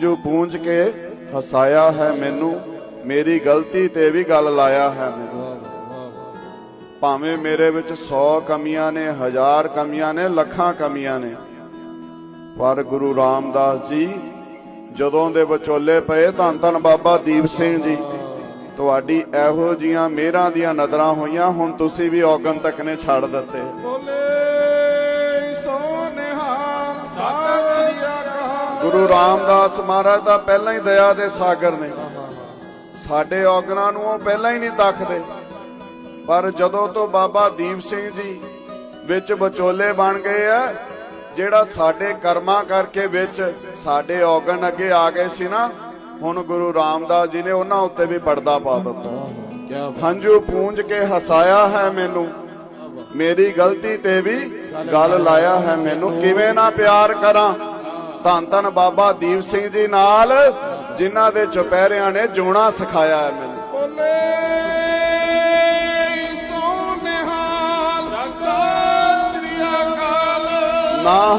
ਜੋ ਪੂੰਝ ਕੇ ਹਸਾਇਆ ਹੈ ਮੈਨੂੰ, ਮੇਰੀ ਗਲਤੀ ਤੇ ਵੀ ਗੱਲ ਲਾਇਆ ਹੈ ਮੈਨੂੰ। ਭਾਵੇਂ ਮੇਰੇ ਵਿੱਚ 100 ਕਮੀਆਂ ਨੇ, ਹਜ਼ਾਰ ਕਮੀਆਂ ਨੇ, ਲੱਖਾਂ ਕਮੀਆਂ ਨੇ, ਪਰ ਗੁਰੂ ਰਾਮਦਾਸ ਜੀ ਜਦੋਂ ਦੇ ਵਿਚੋਲੇ ਪਏ, ਧੰਨ ਧੰਨ ਬਾਬਾ ਦੀਪ ਸਿੰਘ ਜੀ, ਤੁਹਾਡੀ ਇਹੋ ਜੀਆਂ ਮਿਹਰਾਂ ਦੀਆਂ ਨਜ਼ਰਾਂ ਹੋਈਆਂ, ਹੁਣ ਤੁਸੀਂ ਵੀ ਔਗਣ ਤੱਕ ਨੇ ਛੱਡ ਦਿੱਤੇ। ਬੋਲੇ। ਗੁਰੂ ਰਾਮਦਾਸ ਮਹਾਰਾਜ ਤਾਂ ਪਹਿਲਾਂ ਹੀ ਦਇਆ ਦੇ ਸਾਗਰ ਨੇ। ਸਾਡੇ ਔਗਣਾਂ ਨੂੰ ਉਹ ਪਹਿਲਾਂ ਹੀ ਨਹੀਂ ਤੱਕਦੇ। ਪਰ ਜਦੋਂ ਤੋਂ ਬਾਬਾ ਦੀਪ ਸਿੰਘ ਜੀ ਵਿੱਚ ਵਿਚੋਲੇ ਬਣ ਗਏ ਆ, ਜਿਹੜਾ ਸਾਡੇ ਕਰਮਾਂ ਕਰਕੇ ਵਿੱਚ ਸਾਡੇ ਔਗਣ ਅੱਗੇ ਆ ਗਏ ਸੀ ਨਾ, ਹੁਣ ਗੁਰੂ ਰਾਮਦਾਸ ਜੀ ਨੇ ਉਹਨਾਂ ਉੱਤੇ ਵੀ ਪਰਦਾ ਪਾ ਦਿੱਤਾ। ਹੰਝੂ ਪੂੰਝ ਕੇ ਹਸਾਇਆ ਹੈ ਮੈਨੂੰ। ਮੇਰੀ ਗਲਤੀ ਤੇ ਵੀ ਗੱਲ ਲਾਇਆ ਹੈ ਮੈਨੂੰ। ਕਿਵੇਂ ਨਾ ਪਿਆਰ ਕਰਾਂ। ਧੰਨ ਧੰਨ ਬਾਬਾ ਦੀਪ ਸਿੰਘ ਜੀ ਨਾਲ ਜਿਨ੍ਹਾਂ ਦੇ ਚੁਪਹਿਰਿਆਂ ਨੇ ਜੋਣਾ ਸਿਖਾਇਆ ਹੈ ਮੈਨੂੰ। ਨਾ